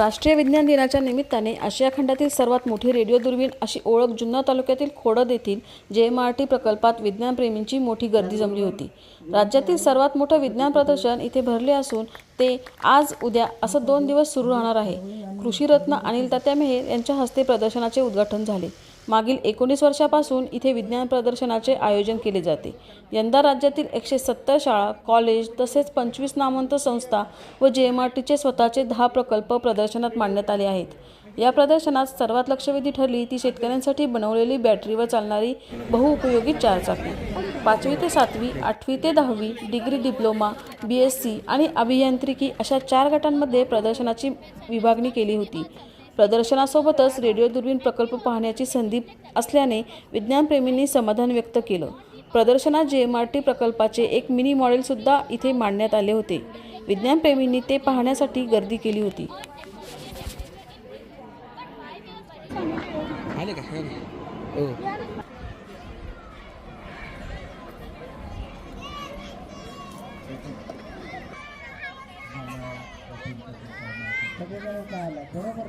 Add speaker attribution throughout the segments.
Speaker 1: राष्ट्रीय विज्ञान दिनाच्या निमित्ताने आशिया खंडातील सर्वात मोठी रेडिओ दुर्बीण अशी ओळख जुन्नर तालुक्यातील खोडद येथील जे एम आर टी प्रकल्पात विज्ञानप्रेमींची मोठी गर्दी जमली होती. राज्यातील सर्वात मोठं विज्ञान प्रदर्शन इथे भरले असून ते आज उद्या असं दोन दिवस सुरू राहणार आहे. कृषीरत्न अनिल तात्या मेहेर यांच्या हस्ते प्रदर्शनाचे उद्घाटन झाले. मागील एकोणीस वर्षापासून इथे विज्ञान प्रदर्शनाचे आयोजन केले जाते. यंदा राज्यातील एकशे सत्तर शाळा कॉलेज तसेच पंचवीस नामवंत संस्था व जे एम आर टीचे स्वतःचे दहा प्रकल्प प्रदर्शनात मांडण्यात आले आहेत. या प्रदर्शनात सर्वात लक्षवेधी ठरली ती शेतकऱ्यांसाठी बनवलेली बॅटरीवर चालणारी बहुउपयोगी चारचाकी पाचवी ते सातवी आठवी ते दहावी degree diploma B S C आणि अभियांत्रिकी अशा चार गटांमध्ये प्रदर्शनाची विभागणी केली होती. प्रदर्शनासोबतच रेडिओ दुर्बीण प्रकल्प पाहण्याची संधी असल्याने विज्ञानप्रेमींनी समाधान व्यक्त केलं. प्रदर्शनात जे एम आर टी प्रकल्पाचे एक मिनी मॉडेलसुद्धा इथे मांडण्यात आले होते. विज्ञानप्रेमींनी ते पाहण्यासाठी गर्दी केली होती.
Speaker 2: आले का? हो. हो हो.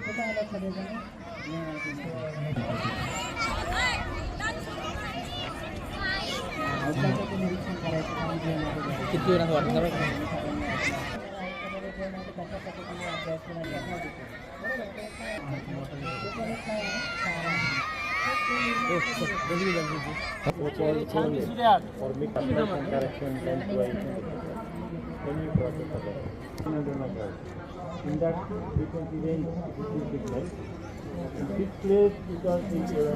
Speaker 2: किती वेळा वाटत बरं का? हो, हो, बघली, बघली.
Speaker 3: In that frequency range, it is signal. In this place, because it, uh,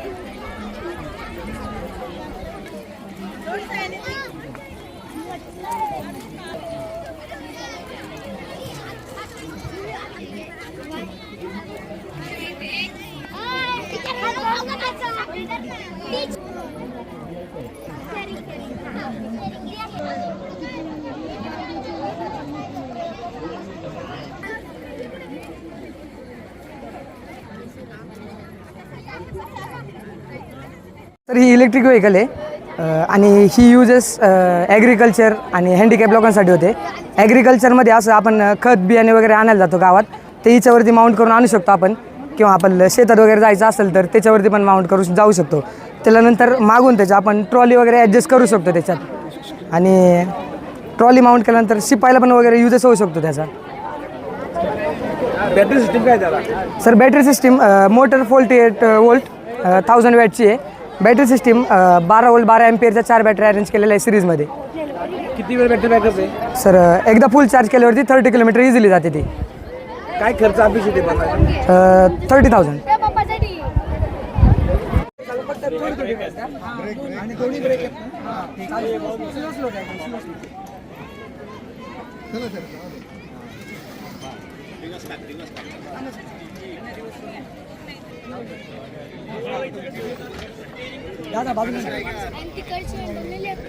Speaker 4: तर ही इलेक्ट्रिक व्हेकल आहे. आणि ही युजेस ॲग्रिकल्चर आणि हँडिकॅप लोकांसाठी होते. ॲग्रिकल्चरमध्ये असं आपण खत बियाणे वगैरे आणायला जातो गावात. ते हिच्यावरती माउंट करून आणू शकतो आपण. किंवा आपण शेतात वगैरे जायचं असेल तर त्याच्यावरती पण माउंट करू जाऊ शकतो. त्याच्यानंतर मागून त्याच्या आपण ट्रॉली वगैरे ॲडजस्ट करू शकतो त्याच्यात. आणि ट्रॉली माउंट केल्यानंतर शिपायला पण वगैरे युजेस होऊ शकतो त्याचा.
Speaker 2: बॅटरी सिस्टीम काय
Speaker 4: sir battery system motor forty eight volt thousand वॅटची आहे. बॅटरी सिस्टीम बारा वोल्ट बारा एम्पियरच्या चार बॅटरी अरेंज केलेल्या आहे सिरीजमध्ये.
Speaker 2: किती वेळ बॅटरी बॅकअप आहे?
Speaker 4: सर एकदा फुल चार्ज केल्यावरती थर्टी किलोमीटर इझिली जाते ती.
Speaker 2: काय खर्च अपेक्षित आहे
Speaker 4: थर्टी थाउजंड.
Speaker 5: आणि तिकडचे हँडलने लेफ्ट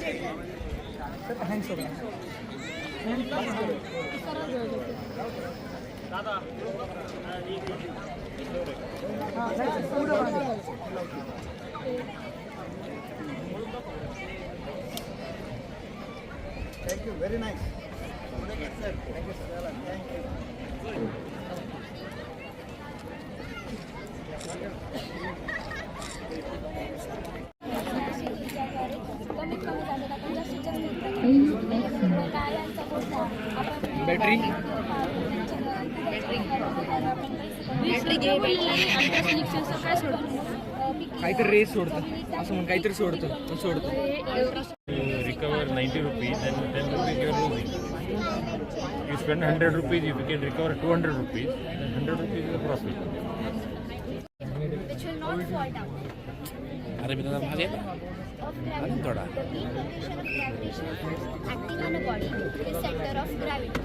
Speaker 5: कमीत
Speaker 2: काहीतरी रेस सोडतं असं म्हणून काहीतरी सोडतं तो सोडतं
Speaker 3: recover 90 rupees and 10 rupees you are losing. You spend 100 rupees, if you can recover 200 rupees, then 100 rupees is a profit.
Speaker 5: which will not fall down.
Speaker 2: अरे मी त्याचा भाग आहे
Speaker 5: Of
Speaker 2: अजून
Speaker 5: gravity.
Speaker 2: थोडा
Speaker 5: The weak location of gravitation acting on a body is center of gravity.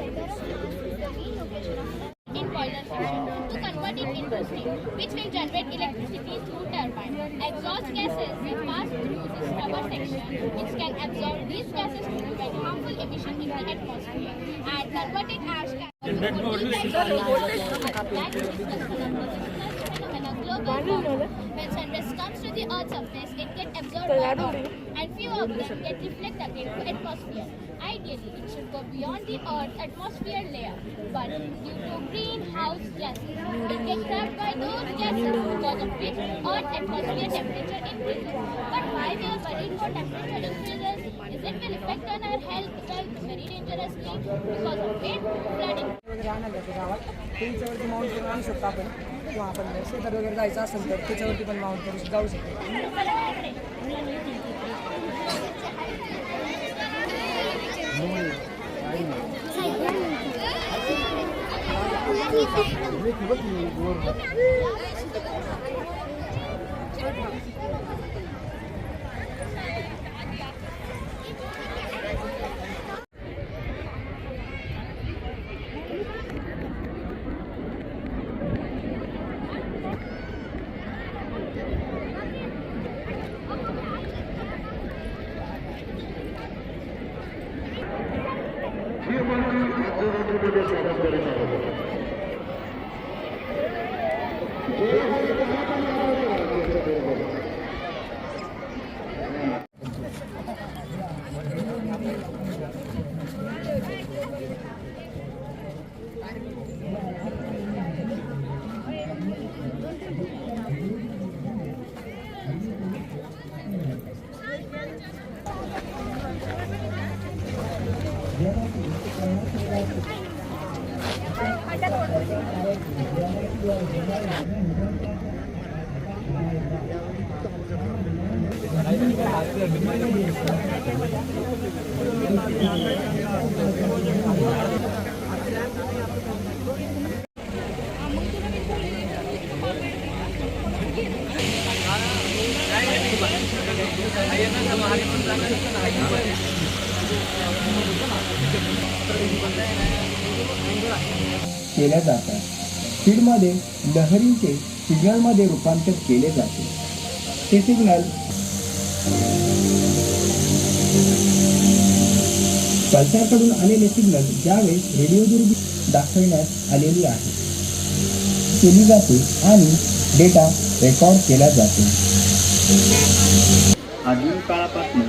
Speaker 5: Center of gravity is the weak location of the in boiler function to into steam, which will generate electricity through turbine. Exhaust gases will pass through this rubber section, which can absorb these gases to prevent harmful emission in the atmosphere. And converted ash can that is discussed phenomena global warming. When sunrise comes to the earth's surface, it gets absorbed by Earth and
Speaker 2: few of them get reflected into atmosphere. Ideally, it should go beyond the Earth's atmosphere layer, but due to greenhouse gases, it gets trapped by those gases because of which Earth's atmosphere temperature increases. But why we are worried for temperature increases? Is it will affect on our health wealth very dangerously because of it flooding.
Speaker 4: वगैरे आणायला जातो गावात त्याच्यावरती mount करून आणू शकतो आपण किंवा आपण शेतात वगैरे जायचं असेल तर त्याच्यावरती पण माउंट करू जाऊ शकतो смотреть, не вот не आहे
Speaker 6: केल्या जातात. स्पीडमध्ये लहरींचे सिग्नलमध्ये रूपांतर केले जाते. ते सिग्नल कल्चरकडून आलेले सिग्नल ज्यावेळेस रेडिओ दुर्बीण दाखवण्यात आलेली आहे. केली जाते आणि डेटा रेकॉर्ड केला जातो. आधुनिक काळापासून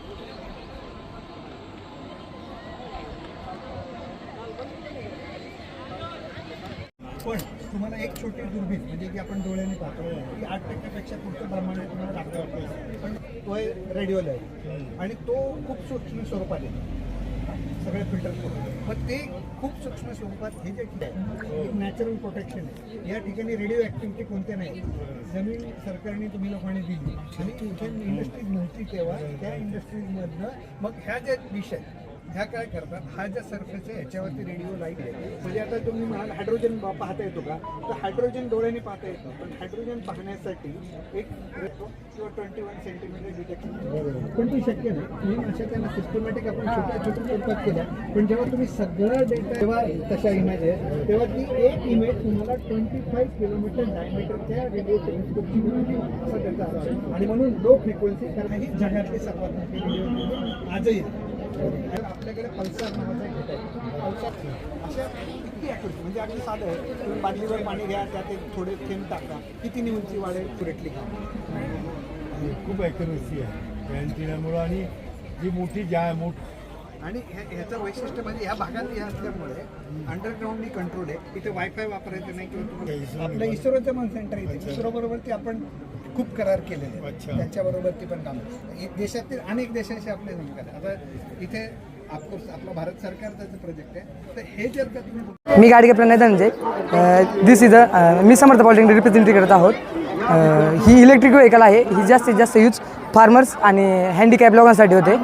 Speaker 5: पण तुम्हाला एक छोटी दुर्बीण म्हणजे की आपण डोळ्याने पाहतो ती आठ टक्क्यापेक्षा पुढच्या प्रमाणे तुम्हाला दाखवायचं पण तो रेडिओला आहे आणि तो खूप सूक्ष्म स्वरूपात आहे. सगळे फिल्टर करून. पण ते खूप सूक्ष्म स्वरूपात हे जे ठीक आहे एक नॅचरल प्रोटेक्शन आहे. या ठिकाणी रेडिओ ॲक्टिव्हिटी कोणत्या नाही. जमीन सरकारने तुम्ही लोकांनी दिली. आणि इथे इंडस्ट्रीज नव्हती तेव्हा. त्या इंडस्ट्रीजमधनं मग ह्या ज्या डिश आहेत ह्या काय करतात? हा ज्या सरफेस आहे ह्याच्यावरती रेडिओ लाइट आहे. म्हणजे आता तुम्ही म्हणाल हायड्रोजन पाहता येतो का? तर हायड्रोजन डोळ्याने पाहता येतं. पण हायड्रोजन पाहण्यासाठी एक रेटो किंवा ट्वेंटी वन सेंटीमीटर डिटेक्शन पण ती शक्य नाही. मी अशा त्यांना सिस्टमॅटिक आपण छोट्या छोट्या स्वरूपात केल्या. पण जेव्हा तुम्ही सगळं डेटा जेव्हा तशा इमेज आहे तेव्हा ती एक इमेज तुम्हाला ट्वेंटी फाईव्ह किलोमीटर डायमीटरच्या रेडिओ टेलिस्कोपची मिळते असं आहे. आणि म्हणून लो फ्रिक्वेन्सी कारण ही जगातली सर्वात मोठी रेडिओ आजही आहे. आपल्याकडे पल्सर नावाचा अशा किती ॲक्युरेट म्हणजे अगदी साधं आहे. तुम्ही बाटलीवर पाणी घ्या त्यात एक थोडे थेंब टाका. किती उंची वाढेल पुरेटली का?
Speaker 3: खूप ॲक्युरेसी आहे. अँटिनामुळं आणि जी मोठी ज्या मोठ
Speaker 5: आणि ह्या- ह्याचं वैशिष्ट्य म्हणजे ह्या भागात हे असल्यामुळे अंडरग्राऊंडली कंट्रोल आहे. इथे वायफाय वापरायचं नाही किंवा आपलं इस्रोचं पण सेंटर आहे. इस्रो बरोबर ते आपण खूप करार केलेले आहेत.
Speaker 3: अच्छा.
Speaker 5: त्यांच्याबरोबर ती पण काम देशातील अनेक देशांशी आपले संस्कार आहे. आता इथे ऑफकोर्स आपलं भारत सरकारचं प्रोजेक्ट आहे. तर हे जर का तुम्ही
Speaker 4: मी Gadge Pranay Dhananjay this is a me Samarth politic representative करत आहोत. ही इलेक्ट्रिक व्हेकल आहे. ही जास्तीत जास्त यूज फार्मर्स आणि हँडिकॅप लोकांसाठी होते.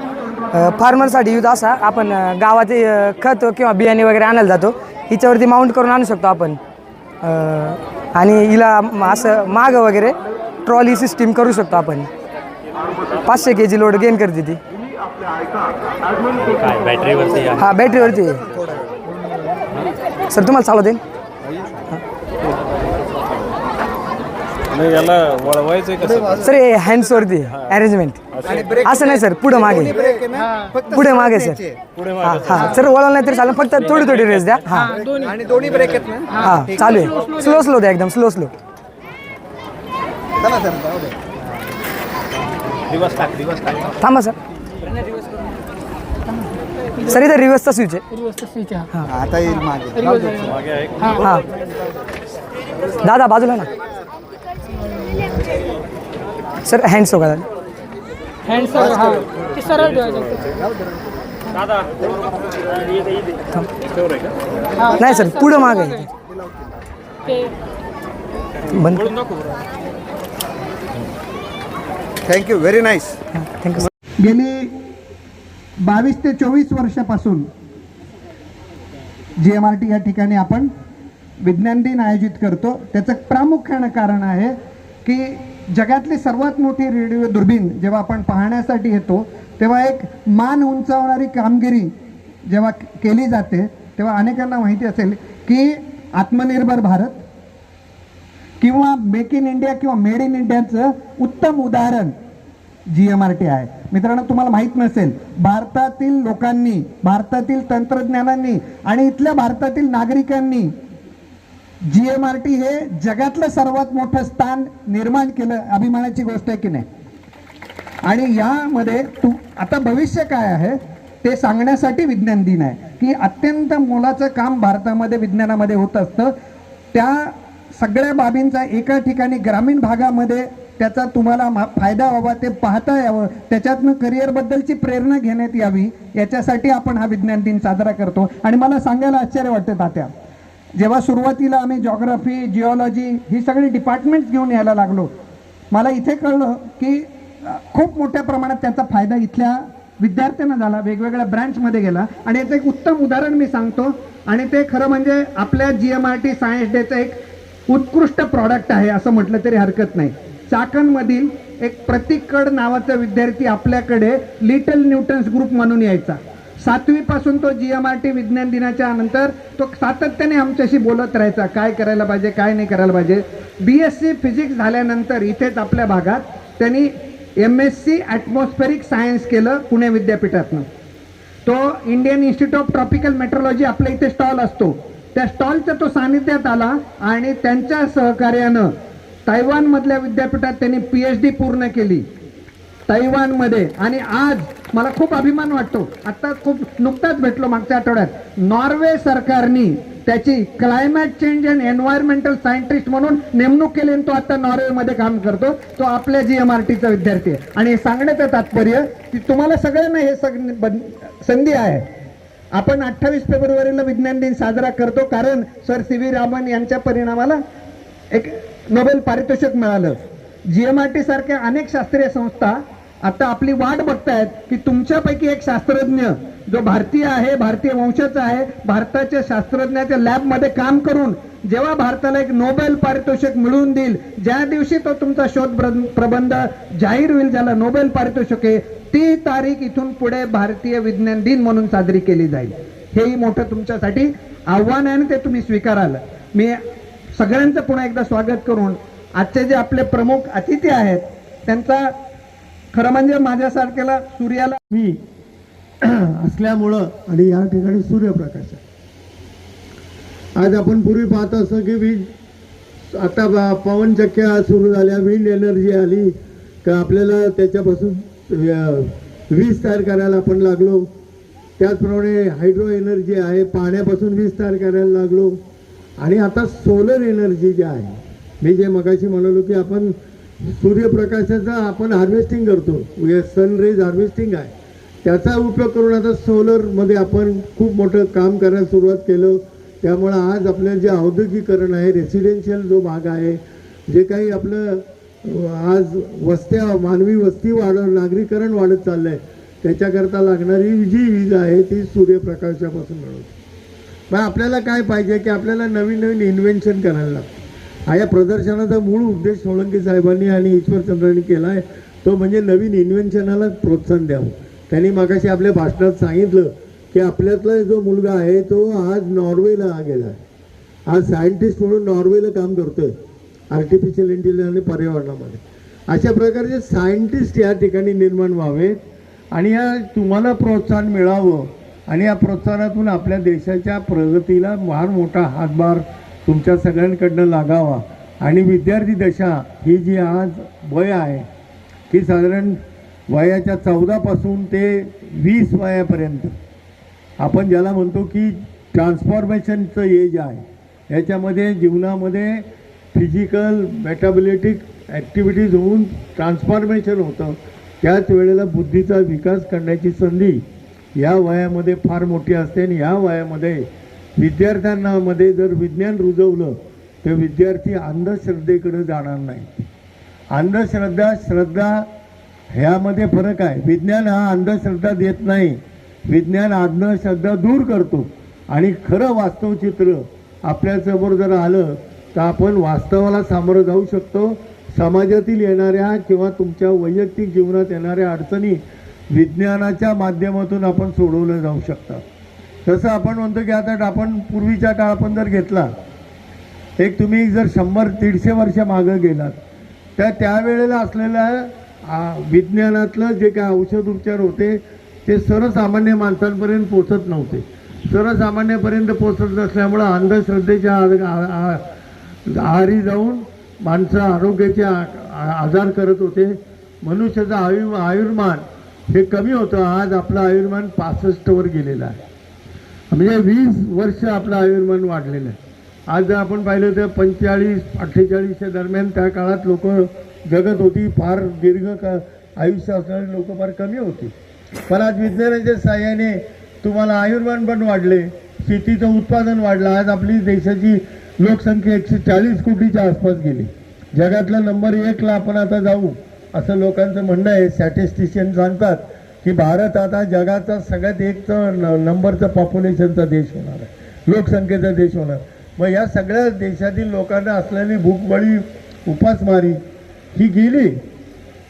Speaker 4: फार्मरसाठी यूज असा आपण गावाचे खत किंवा बियाणे वगैरे आणायला जातो. हिच्यावरती माउंट करून आणू शकतो आपण. आणि हिला असं मागं वगैरे ट्रॉली सिस्टीम करू शकतो आपण. पाचशे के जी लोड गेन करते ती.
Speaker 7: बॅटरीवरती
Speaker 4: हा बॅटरीवरती. सर तुम्हाला चालवता येईल
Speaker 7: नाही याला वळवायचं कसं?
Speaker 4: सर हे हँड्सवरती अरेंजमेंट असं नाही सर पुढं मागे.
Speaker 8: ब्रेक आहे ना? फक्त
Speaker 4: पुढे मागे सर.
Speaker 7: पुढे
Speaker 4: हा हा. सर वळवलं नाही तरी चालेल फक्त थोडी थोडी रेस द्या. हा.
Speaker 8: आणि दोन्ही ब्रेक आहेत ना?
Speaker 4: हा चालू आहे. स्लो स्लो द्या. एकदम स्लो स्लो
Speaker 8: चला सर जाऊ दे.
Speaker 7: दिवस टाक दिवस टाक.
Speaker 4: थांबा सर. सर इथं रिव्हर्सचा स्विच आहे.
Speaker 8: आता येईल मागे. जाऊ दे.
Speaker 7: मागे आहे.
Speaker 4: हा. दादा बाजूला ना. सर हँड्स हो. का दादा नाही सर पुढं माग. आहे बंद.
Speaker 8: थँक्यू व्हेरी नाईस
Speaker 4: थँक्यू
Speaker 8: गेली बावीस ते चोवीस वर्षापासून जी एम आर टी या ठिकाणी आपण विज्ञान दिन आयोजित करतो. त्याचं प्रामुख्यानं कारण आहे की जगातली सर्वात मोठी रेडिओ दुर्बीण जेव्हा आपण पाहण्यासाठी येतो तेव्हा एक मान उंचावणारी कामगिरी जेव्हा केली जाते तेव्हा अनेकांना माहिती असेल की आत्मनिर्भर भारत किंवा मेक इन इंडिया किंवा मेड इन इंडियाचं उत्तम उदाहरण जी एम आर टी आहे. मित्रांनो तुम्हाला माहीत नसेल भारतातील लोकांनी भारतातील तंत्रज्ञानांनी आणि इथल्या भारतातील नागरिकांनी जी एम आर टी हे जगातलं सर्वात मोठं स्थान निर्माण केलं अभिमानाची गोष्ट आहे की नाही? आणि यामध्ये तू आता भविष्य काय आहे ते सांगण्यासाठी विज्ञान दिन आहे की अत्यंत मोलाचं काम भारतामध्ये विज्ञानामध्ये होत असतं. त्या सगळ्या बाबींचा एका ठिकाणी ग्रामीण भागामध्ये त्याचा तुम्हाला मा- फायदा व्हावा ते पाहता यावं. त्याच्यातनं करिअरबद्दलची प्रेरणा घेण्यात यावी याच्यासाठी आपण हा विज्ञान दिन साजरा करतो. आणि मला सांगायला आश्चर्य वाटतं तात्या. जेव्हा सुरुवातीला आम्ही जॉग्राफी जिओलॉजी ही सगळी डिपार्टमेंट्स घेऊन यायला लागलो मला इथे कळलं की खूप मोठ्या प्रमाणात त्याचा फायदा इथल्या विद्यार्थ्यांना झाला वेगवेगळ्या ब्रँचमध्ये गेला. आणि याचं एक उत्तम उदाहरण मी सांगतो. आणि ते खरं म्हणजे आपल्या G M R T science डेचं एक उत्कृष्ट प्रॉडक्ट आहे असं म्हटलं तरी हरकत नाही. चाकणमधील एक प्रतीककड नावाचा विद्यार्थी आपल्याकडे लिटल न्यूटन्स ग्रुप म्हणून यायचा. सातवीपासून तो जी एम आर टी विज्ञान दिनाच्या नंतर तो सातत्याने आमच्याशी बोलत राहायचा. काय करायला पाहिजे काय नाही करायला पाहिजे. बी एस सी फिजिक्स झाल्यानंतर इथेच आपल्या भागात त्यांनी M S C atmospheric science केलं पुणे विद्यापीठातनं. तो Indian Institute of Tropical metrology आपल्या इथे स्टॉल असतो. त्या स्टॉलच्या तो सानिध्यात आला आणि त्यांच्या सहकार्यानं तैवानमधल्या विद्यापीठात त्यांनी पी एच डी पूर्ण केली. तैवानमध्ये. आणि आज मला खूप अभिमान वाटतो. आता खूप नुकताच भेटलो मागच्या आठवड्यात. नॉर्वे सरकारनी त्याची climate change and environmental scientist म्हणून नेमणूक केली आणि तो आता नॉर्वेमध्ये काम करतो. तो आपल्या जी एम आर टीचा विद्यार्थी आहे. आणि हे सांगण्याचं तात्पर्य की तुम्हाला सगळ्यांना हे सग संधी आहे. आपण अठ्ठावीस फेब्रुवारीला विज्ञान दिन साजरा करतो कारण सर सी व्ही रामन यांच्या परिणामाला एक नोबेल पारितोषिक मिळालं. जी एम आर टी सारख्या अनेक शास्त्रीय संस्था आता आपली वाट बघतायत की तुमच्यापैकी एक शास्त्रज्ञ जो भारतीय आहे भारतीय वंशाचा आहे भारताच्या शास्त्रज्ञाच्या लॅबमध्ये काम करून जेव्हा भारताला एक नोबेल पारितोषिक मिळवून देईल ज्या दिवशी तो तुमचा शोध प्रबंध जाहीर होईल ज्याला नोबेल पारितोषिक आहे ती तारीख इथून पुढे भारतीय विज्ञान दिन म्हणून साजरी केली जाईल. हेही मोठं तुमच्यासाठी आव्हान आहे आणि ते तुम्ही स्वीकाराल. मी सगळ्यांचं पुन्हा एकदा स्वागत करून आजचे जे आपले प्रमुख अतिथी आहेत त्यांचा खरं म्हणजे माझ्यासारख्याला सूर्याला
Speaker 9: मी असल्यामुळं आणि या ठिकाणी सूर्यप्रकाश आहे. आज आपण पूर्वी पाहत असतो की वीज आता पवनचक्क्या सुरू झाल्या विंड एनर्जी आली का आपल्याला त्याच्यापासून वीज तयार करायला आपण लागलो. त्याचप्रमाणे हायड्रो एनर्जी आहे पाण्यापासून वीज तयार करायला लागलो. आणि आता सोलर एनर्जी जी आहे मी जे मगाशी म्हणालो की आपण सूर्यप्रकाशाचा आपण हार्वेस्टिंग करतो. म्हणजे सनरेज हार्वेस्टिंग आहे. त्याचा उपयोग करून आता सोलरमध्ये आपण खूप मोठं काम करायला सुरुवात केलं. त्यामुळं आज आपलं जे औद्योगिकरण आहे रेसिडेन्शियल जो भाग आहे जे काही आपलं आज वस्त्या मानवी वस्ती वाढ नागरीकरण वाढत चाललं आहे त्याच्याकरता लागणारी जी वीज आहे ती सूर्यप्रकाशापासून मिळवते. मग आपल्याला काय पाहिजे की आपल्याला नवीन नवीन इन्व्हेन्शन करायला लागतं. हा या प्रदर्शनाचा मूळ उद्देश सोळंकी साहेबांनी आणि ईश्वरचंद्रांनी केला आहे तो म्हणजे नवीन इन्व्हेन्शनाला प्रोत्साहन द्यावं. त्यांनी मागाशी आपल्या भाषणात सांगितलं की आपल्यातला जो मुलगा आहे तो आज नॉर्वेला गेला आहे आज सायंटिस्ट म्हणून नॉर्वेला काम करतोय आर्टिफिशियल इंटेलिजन्स आणि पर्यावरणामध्ये. अशा प्रकारचे सायंटिस्ट या ठिकाणी निर्माण व्हावेत आणि या तुम्हाला प्रोत्साहन मिळावं आणि या प्रोत्साहनातून आपल्या देशाच्या प्रगतीला फार मोठा हातभार तुमच्या सगळ्यांकडनं लागावा. आणि विद्यार्थी दशा ही जी आज वय आहे ही साधारण वयाच्या चौदापासून ते वीस वयापर्यंत. आपण ज्याला म्हणतो की ट्रान्सफॉर्मेशनचं एज आहे. याच्यामध्ये जीवनामध्ये फिजिकल मेटाबॉलिटिक ॲक्टिव्हिटीज होऊन ट्रान्सफॉर्मेशन होतं. त्याच वेळेला बुद्धीचा विकास करण्याची संधी या वयामध्ये फार मोठी असते आणि या वयामध्ये विद्यार्थ्यांमध्ये जर विज्ञान रुजवलं तर विद्यार्थी अंधश्रद्धेकडे जाणार नाही. अंधश्रद्धा श्रद्धा ह्यामध्ये फरक आहे. विज्ञान हा अंधश्रद्धा देत नाही. विज्ञान अंधश्रद्धा दूर करतो. आणि खरं वास्तव चित्र आपल्यासमोर जर आलं तर आपण वास्तवाला सामोरं जाऊ शकतो. समाजातील येणाऱ्या किंवा तुमच्या वैयक्तिक जीवनात येणाऱ्या अडचणी विज्ञानाच्या माध्यमातून आपण सोडवल्या जाऊ शकतात. तसं आपण म्हणतो की आता आपण पूर्वीच्या काळ आपण जर घेतला एक तुम्ही जर शंभर दीडशे वर्ष मागं गेलात तर त्यावेळेला असलेलं आ, विज्ञानातलं जे काय औषध उपचार होते ते सर्वसामान्य माणसांपर्यंत पोचत नव्हते. सर्वसामान्यपर्यंत पोचत नसल्यामुळं अंधश्रद्धेच्या आहारी जाऊन माणसं आरोग्याचे आ- आजार करत होते. मनुष्याचं आयु आयुर्मान हे कमी होतं. आज आपलं आयुर्मान पासष्टवर गेलेलं आहे. म्हणजे वीस वर्ष आपलं आयुर्मान वाढलेलं आहे. आज जर आपण पाहिलं तर पंचेचाळीस अठ्ठेचाळीसच्या दरम्यान त्या काळात लोक जगत होती. फार दीर्घ का आयुष्य असणारी लोक फार कमी होती. पण आज विज्ञानाच्या साह्याने तुम्हाला आयुर्मान पण वाढले. शेतीचं उत्पादन वाढलं. आज आपली देशाची लोकसंख्या एकशे चाळीस कोटीच्या आसपास गेली. जगातला नंबर एकला आपण आता जाऊ असं लोकांचं म्हणणं आहे. स्टॅटिस्टिशियन सांगतात. की भारत आता जगाचा सगळ्यात एक न नंबरचा पॉप्युलेशनचा देश होणार आहे. लोकसंख्येचा देश होणार. मग या सगळ्या देशातील लोकांना असलेली भूकबळी उपासमारी ही गेली.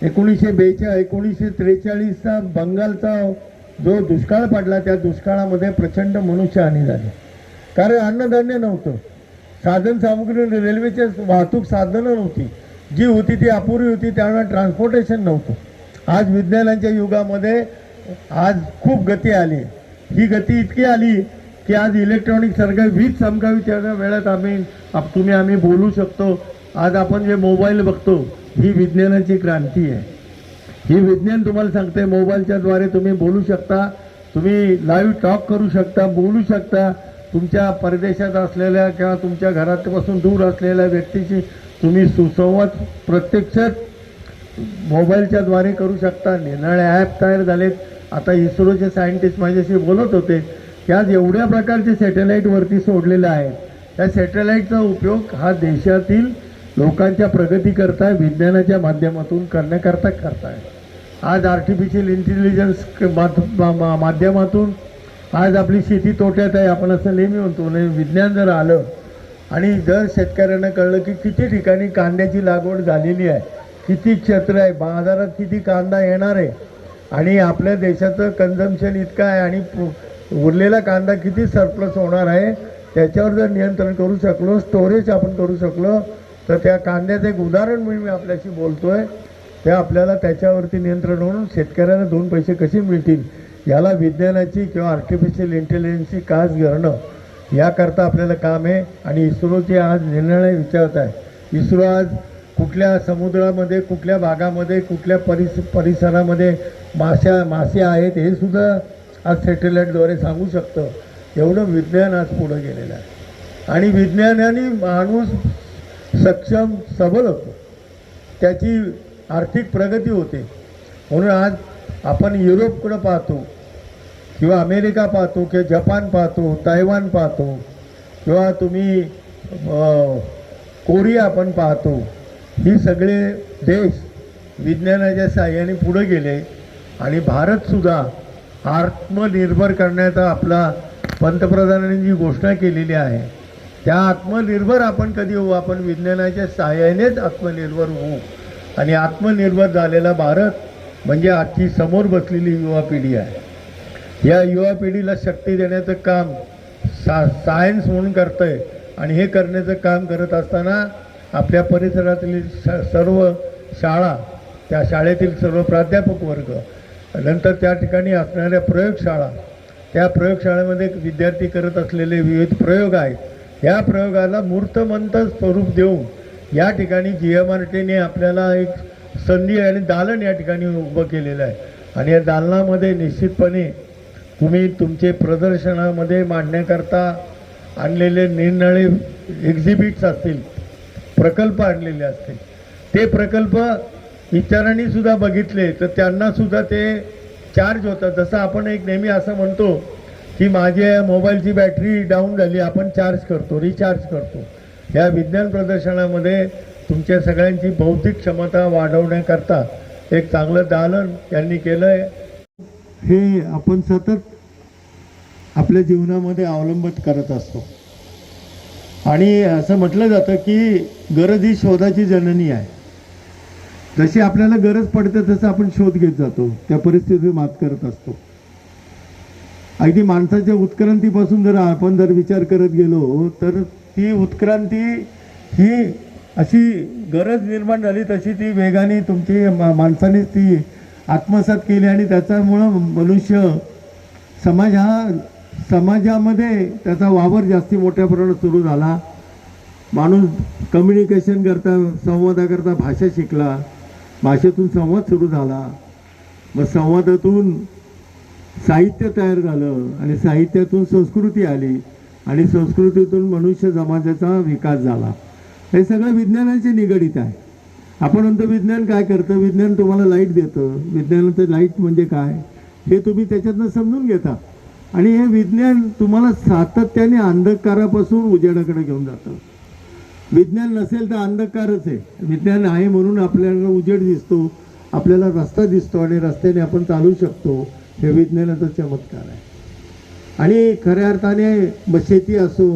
Speaker 9: एकोणीसशे बेचा एकोणीसशे त्रेचाळीसचा बंगालचा जो दुष्काळ पडला त्या दुष्काळामध्ये प्रचंड मनुष्यहानी झाली. कारण अन्नधान्य नव्हतं. साधन सामुग्री रेल्वेचे वाहतूक साधनं नव्हती. जी होती ती अपुरी होती त्यामुळे ट्रान्सपोर्टेशन नव्हतं. आज विज्ञानाच्या युगामध्ये आज खूप गती आली. ही गती इतकी आली की आज इलेक्ट्रॉनिक सारखं वीज चमकावी त्या वेळात आम्ही आप- तुम्ही आम्ही बोलू शकतो. आज आपण जे मोबाईल बघतो ही विज्ञानाची क्रांती आहे. ही विज्ञान तुम्हाला सांगते मोबाईलच्या द्वारे तुम्ही बोलू शकता तुम्ही लाईव्ह टॉक करू शकता बोलू शकता. तुमच्या परदेशात असलेल्या किंवा तुमच्या घरापासून दूर असलेल्या व्यक्तीशी तुम्ही सुसंवाद प्रत्यक्षात मोबाईलच्या द्वारे करू शकता. निराळे ॲप तयार झालेत. आता इस्रोचे सायंटिस्ट माझ्याशी बोलत होते. की आज एवढ्या प्रकारचे सॅटेलाईटवरती सोडलेले आहेत. त्या सॅटेलाईटचा उपयोग हा देशातील लोकांच्या प्रगतीकरता विज्ञानाच्या माध्यमातून करण्याकरता करताय आज आर्टिफिशियल इंटेलिजन्स माध्यमातून आज आपली शेती तोट्यात आहे. आपण असं नेहमी म्हणतो विज्ञान जर आलं आणि जर शेतकऱ्यांना कळलं की किती ठिकाणी कांद्याची लागवड झालेली आहे किती क्षेत्र आहे? बाजारात किती कांदा येणार आहे? आणि आपल्या देशाचं कन्झम्पशन इतकं आहे आणि उरलेला कांदा किती सरप्लस होणार आहे? त्याच्यावर जर नियंत्रण करू शकलो स्टोरेज आपण करू शकलो तर त्या कांद्याचं एक उदाहरण म्हणून मी आपल्याशी बोलतोय. ते आपल्याला त्याच्यावरती नियंत्रण होऊन शेतकऱ्याला दोन पैसे कसे मिळतील याला विज्ञानाची किंवा आर्टिफिशियल इंटेलिजन्सची कास घरणं याकरता आपल्याला काम आहे. आणि इस्रोचे आज निर्णय विचारत आहे. इस्रो आज कुठल्या समुद्रामध्ये कुठल्या भागामध्ये कुठल्या परिस परिसरामध्ये माश्या मासे आहेत हे सुद्धा आज सॅटेलाईटद्वारे सांगू शकतं. एवढं विज्ञान आज पुढं गेलेलं आहे. आणि विज्ञानाने माणूस सक्षम सबल होतो. त्याची आर्थिक प्रगती होते. म्हणून आज आपण युरोपकडं पाहतो किंवा अमेरिका पाहतो किंवा जपान पाहतो तैवान पाहतो किंवा तुम्ही कोरिया आपण पाहतो ही सगळे देश विज्ञानाच्या साह्याने पुढे गेले आणि भारतसुद्धा आत्मनिर्भर करण्याचा आपला पंतप्रधानांनी जी घोषणा केलेली आहे. त्या आत्मनिर्भर आपण कधी होऊ? आपण विज्ञानाच्या साह्यानेच आत्मनिर्भर होऊ. आणि आत्मनिर्भर झालेला भारत म्हणजे आजची समोर बसलेली युवा पिढी आहे. या युवा पिढीला शक्ती देण्याचं काम सा सायन्स म्हणून करतं आहे आणि हे करण्याचं काम करत असताना आपल्या परिसरातील श सर्व शाळा त्या शाळेतील सर्व प्राध्यापक वर्ग नंतर त्या ठिकाणी असणाऱ्या प्रयोगशाळा त्या प्रयोगशाळेमध्ये विद्यार्थी करत असलेले विविध प्रयोग आहेत. या प्रयोगाला मूर्तमंत स्वरूप देऊन या ठिकाणी जी एम आर टीने आपल्याला एक संधी आणि दालन या ठिकाणी उभं केलेलं आहे. आणि या दालनामध्ये निश्चितपणे तुम्ही तुमचे प्रदर्शनामध्ये मांडण्याकरता आणलेले निरनिळे एक्झिबिट्स असतील प्रकल्प आणलेले असते ते प्रकल्प इतरांनी सुद्धा बघितले तर त्यांना सुद्धा ते चार्ज होतात. जसं आपण एक नेहमी असं म्हणतो की माझ्या मोबाईलची बॅटरी डाऊन झाली आपण चार्ज करतो रिचार्ज करतो. या विज्ञान प्रदर्शनामध्ये तुमच्या सगळ्यांची बौद्धिक क्षमता वाढवण्याकरता एक चांगलं दालन त्यांनी केलं आहे हे आपण सतत आपल्या जीवनामध्ये अवलंबित करत असतो. आणि असं म्हटलं जातं की गरज ही शोधाची जननी आहे. जशी आपल्याला गरज पडते तसं आपण शोध घेत जातो. त्या परिस्थितीवर मात करत असतो. अगदी माणसाच्या उत्क्रांतीपासून जर आपण जर विचार करत गेलो तर ती उत्क्रांती ही अशी गरज निर्माण झाली तशी ती वेगाने तुमची मा माणसाने ती आत्मसात केली आणि त्याच्यामुळं मनुष्य समाज हा समाजामध्ये त्याचा वावर जास्ती मोठ्या प्रमाणात सुरू झाला. माणूस कम्युनिकेशन करता संवादाकरता भाषा शिकला. भाषेतून संवाद सुरू झाला. मग संवादातून साहित्य तयार झालं आणि साहित्यातून संस्कृती आली आणि संस्कृतीतून मनुष्य समाजाचा विकास झाला. हे सगळं विज्ञानाचे निगडित आहे. आपण म्हणतो विज्ञान काय करतं? विज्ञान तुम्हाला लाइट देतं. विज्ञानाचं लाइट म्हणजे काय? हे तुम्ही त्याच्यातनं समजून घेता. आणि हे विज्ञान तुम्हाला सातत्याने अंधकारापासून उजेडाकडे घेऊन जातं. विज्ञान नसेल तर अंधकारच आहे. विज्ञान आहे म्हणून आपल्याला उजेड दिसतो आपल्याला रस्ता दिसतो आणि रस्त्याने आपण चालू शकतो. हे विज्ञानाचा चमत्कार आहे. आणि खऱ्या अर्थाने शेती असो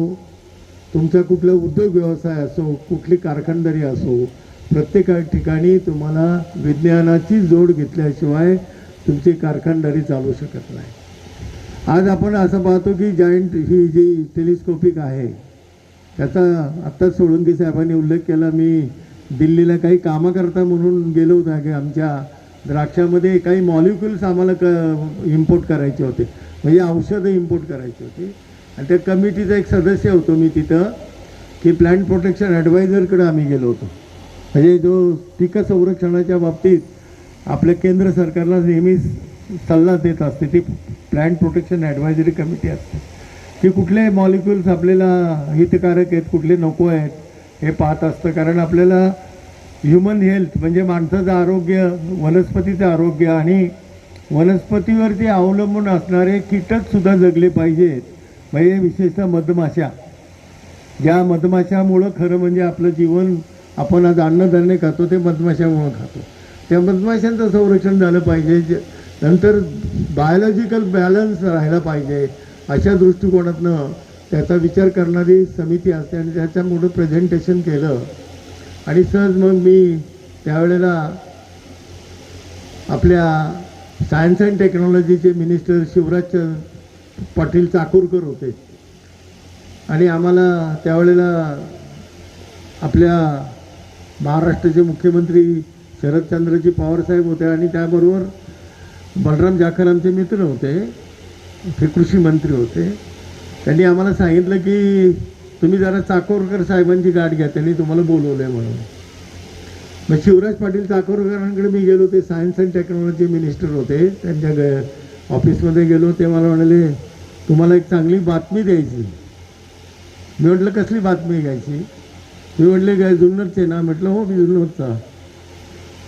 Speaker 9: तुमचा कुठला उद्योग व्यवसाय असो कुठली कारखानदारी असो प्रत्येक ठिकाणी तुम्हाला विज्ञानाची जोड घेतल्याशिवाय तुमची कारखानदारी चालू शकत नाही. आज आपण असं पाहतो की जायंट ही जी टेलिस्कोपिक आहे त्याचा आत्ताच सोळंकी साहेबांनी उल्लेख केला. मी दिल्लीला काही कामं करता म्हणून गेलो होता की आमच्या द्राक्षामध्ये काही मॉलिक्युल्स आम्हाला क इम्पोर्ट करायचे होते. म्हणजे औषधं इम्पोर्ट करायची होती. आणि त्या कमिटीचा एक सदस्य होतो मी तिथं की प्लॅन्ट प्रोटेक्शन ॲडवायझरकडे आम्ही गेलो होतो. म्हणजे जो पीक संरक्षणाच्या बाबतीत आपल्या केंद्र सरकारला नेहमीच सल्ला देत असते. ती प्लॅन्ट प्रोटेक्शन ॲडवायझरी कमिटी असते. की कुठले मॉलिक्युल्स आपल्याला हितकारक आहेत कुठले नको आहेत हे पाहत असतं. कारण आपल्याला ह्युमन हेल्थ म्हणजे माणसाचं आरोग्य वनस्पतीचं आरोग्य आणि वनस्पतीवरती अवलंबून असणारे कीटकसुद्धा जगले पाहिजेत. म्हणजे विशेषतः मधमाशा. ज्या मधमाशामुळं खरं म्हणजे आपलं जीवन आपण आज अन्नधान्य खातो ते मधमाशामुळं खातो. त्या मधमाशांचं संरक्षण झालं पाहिजे. जे नंतर बायोलॉजिकल बॅलन्स राहायला पाहिजे. अशा दृष्टिकोनातनं त्याचा विचार करणारी समिती असते आणि त्याच्यामुळं प्रेझेंटेशन केलं. आणि सहज मग मी त्यावेळेला आपल्या सायन्स अँड टेक्नॉलॉजीचे मिनिस्टर शिवराज पाटील चाकूरकर होते. आणि आम्हाला त्यावेळेला आपल्या महाराष्ट्राचे मुख्यमंत्री शरदचंद्रजी पवारसाहेब होते आणि त्याबरोबर बलराम जाखर आमचे मित्र होते ते कृषी मंत्री होते. त्यांनी आम्हाला सांगितलं की तुम्ही जरा चाकोरकर साहेबांची गाठ घ्या त्यांनी तुम्हाला बोलवलं आहे म्हणून. मग शिवराज पाटील चाकोरकरांकडे मी गेलो ते सायन्स अँड टेक्नॉलॉजी मिनिस्टर होते त्यांच्या ग ऑफिसमध्ये गेलो ते मला म्हणाले तुम्हाला एक चांगली बातमी द्यायची. मी म्हटलं कसली बातमी घ्यायची? मी म्हटले काय जुन्नरचे ना म्हटलं हो मी जुन्नरचा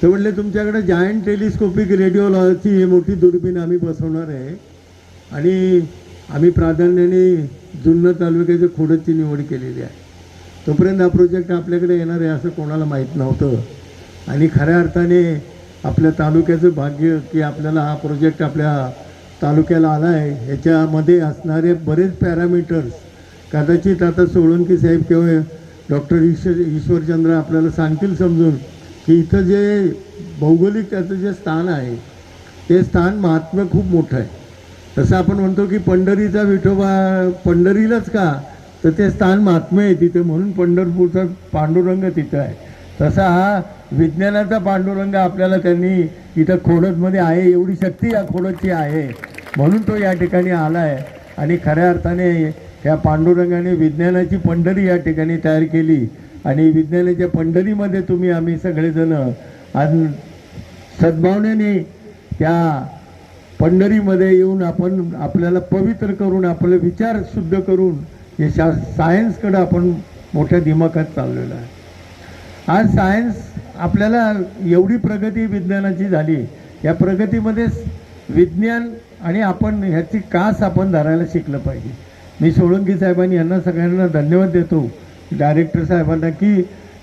Speaker 9: ते म्हटले तुमच्याकडे जायंट टेलिस्कोपिक रेडिओलॉजी ही मोठी दुर्बीण आम्ही बसवणार आहे. आणि आम्ही प्राधान्याने जुन्नर तालुक्याच्या खोडची निवड केलेली आहे. तोपर्यंत हा प्रोजेक्ट आपल्याकडे येणार आहे असं कोणाला माहीत नव्हतं. आणि खऱ्या अर्थाने आपल्या तालुक्याचं भाग्य की आपल्याला हा प्रोजेक्ट आपल्या तालुक्याला आला आहे ह्याच्यामध्ये असणारे बरेच पॅरामीटर्स कदाचित आता सोळंकी साहेब किंवा डॉक्टर ईश्वर ईश्वरचंद्र आपल्याला सांगतील समजून. की इथं जे भौगोलिक त्याचं जे स्थान आहे ते स्थान महात्म्य खूप मोठं आहे. तसं आपण म्हणतो की पंढरीचा विठोबा पंढरीलाच का? तर ते स्थान महात्म्य आहे तिथे म्हणून पंढरपूरचा पांडुरंग तिथं आहे. तसा हा विज्ञानाचा पांडुरंग आपल्याला त्यांनी इथं खोडदमध्ये आहे एवढी शक्ती या खोडदची आहे. म्हणून तो या ठिकाणी आला आहे आणि खऱ्या अर्थाने या पांडुरंगाने विज्ञानाची पंढरी या ठिकाणी तयार केली. आणि विज्ञानाच्या पंढरीमध्ये तुम्ही आम्ही सगळेजण आज सद्भावनेने त्या पंढरीमध्ये येऊन आपण आपल्याला पवित्र करून आपले विचार शुद्ध करून हे शा सायन्सकडं आपण मोठ्या दिमाखात चाललेलो आहे. आज सायन्स आपल्याला एवढी प्रगती विज्ञानाची झाली. या प्रगतीमध्ये विज्ञान आणि आपण ह्याची कास आपण धरायला शिकलं पाहिजे. मी सोळंकी साहेबांनी यांना सगळ्यांना धन्यवाद देतो. डायरेक्टर साहेबांना की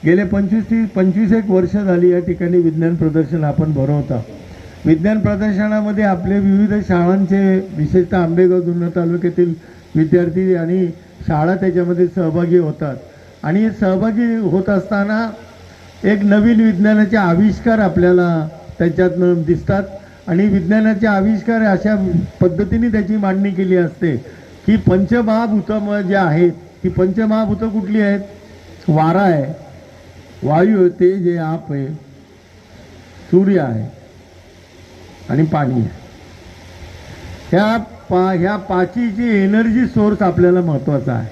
Speaker 9: गेले पंचवीस ती पंचवीस एक वर्ष झाली या ठिकाणी विज्ञान प्रदर्शन आपण भरवता. विज्ञान प्रदर्शनामध्ये आपले विविध शाळांचे विशेषतः आंबेगाव जुन्नर तालुक्यातील विद्यार्थी आणि शाळा त्याच्यामध्ये सहभागी होतात. आणि सहभागी होत असताना एक नवीन विज्ञानाचे आविष्कार आपल्याला त्याच्यातनं दिसतात. आणि विज्ञानाचे आविष्कार अशा पद्धतीने त्याची मांडणी केली असते की पंचमहाभूतं जे आहेत ही पंचमहाभूतं कुठली आहेत? वारा आहे. वायू आहे तेज आहे आप आहे. सूर्य आहे. आणि पाणी आहे. ह्या पा ह्या पाचीची एनर्जी सोर्स आपल्याला महत्त्वाचा आहे.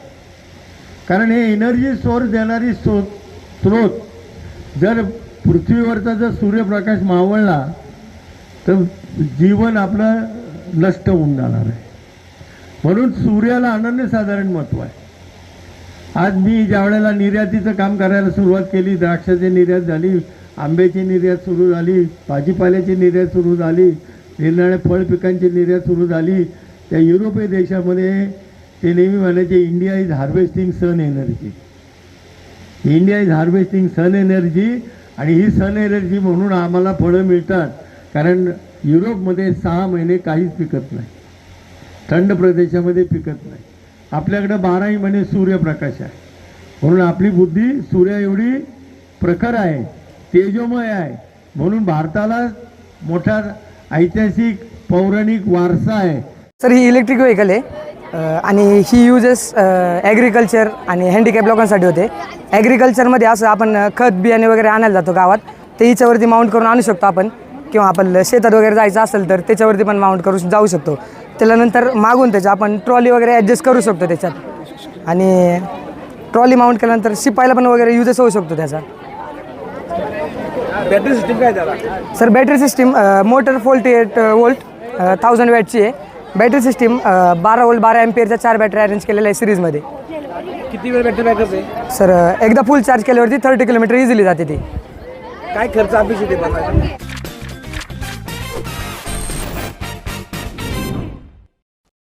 Speaker 9: कारण हे एनर्जी सोर्स देणारी सो स्रोत जर पृथ्वीवरचा जर सूर्यप्रकाश मावळला तर जीवन आपलं नष्ट होऊन जाणार आहे. म्हणून सूर्याला अनन्यसाधारण महत्त्व आहे. आज मी ज्या वेळेला निर्यातीचं काम करायला सुरुवात केली द्राक्षाची निर्यात झाली आंब्याची निर्यात सुरू झाली भाजीपाल्याची निर्यात सुरू झाली निरनिराळ्या फळ पिकांची निर्यात सुरू झाली त्या युरोपीय देशामध्ये ते नेहमी म्हणायचे India is harvesting sun energy India is harvesting sun energy आणि ही सन एनर्जी म्हणून आम्हाला फळं मिळतात. कारण युरोपमध्ये सहा महिने काहीच पिकत नाही. थंड प्रदेशामध्ये पिकत नाही. आपल्याकडं बाराही महिने सूर्यप्रकाश आहे. म्हणून आपली बुद्धी सूर्या एवढी प्रखर आहे तेजोमय आहे. म्हणून भारताला मोठा ऐतिहासिक पौराणिक वारसा आहे.
Speaker 4: सर ही इलेक्ट्रिक व्हेकल आहे. आणि ही युजेस ॲग्रिकल्चर आणि हँडिकॅप लोकांसाठी होते. ॲग्रिकल्चरमध्ये असं आपण खत बियाणे वगैरे आणायला जातो गावात. ते हिच्यावरती माउंट करून आणू शकतो आपण. किंवा आपण शेतात वगैरे जायचं असेल तर त्याच्यावरती पण माउंट करू जाऊ शकतो. त्याच्यानंतर मागून त्याच्या आपण ट्रॉली वगैरे ॲडजस्ट करू शकतो त्याच्यात. आणि ट्रॉली माउंट केल्यानंतर शिपायला पण वगैरे युजेस होऊ शकतो त्याचा.
Speaker 2: बॅटरी सिस्टीम काय त्याला?
Speaker 4: Sir battery system motor forty eight volt thousand वॅटची आहे. बॅटरी सिस्टीम बारा वोल्ट बारा एम्पियरच्या चार बॅटरी अरेंज केलेल्या आहे सिरीजमध्ये
Speaker 2: किती वेळ बॅटरी बॅकअप आहे?
Speaker 4: सर एकदा फुल चार्ज केल्यावरती थर्टी किलोमीटर इझिली जाते ती.
Speaker 2: काय खर्च अपेक्षित आहे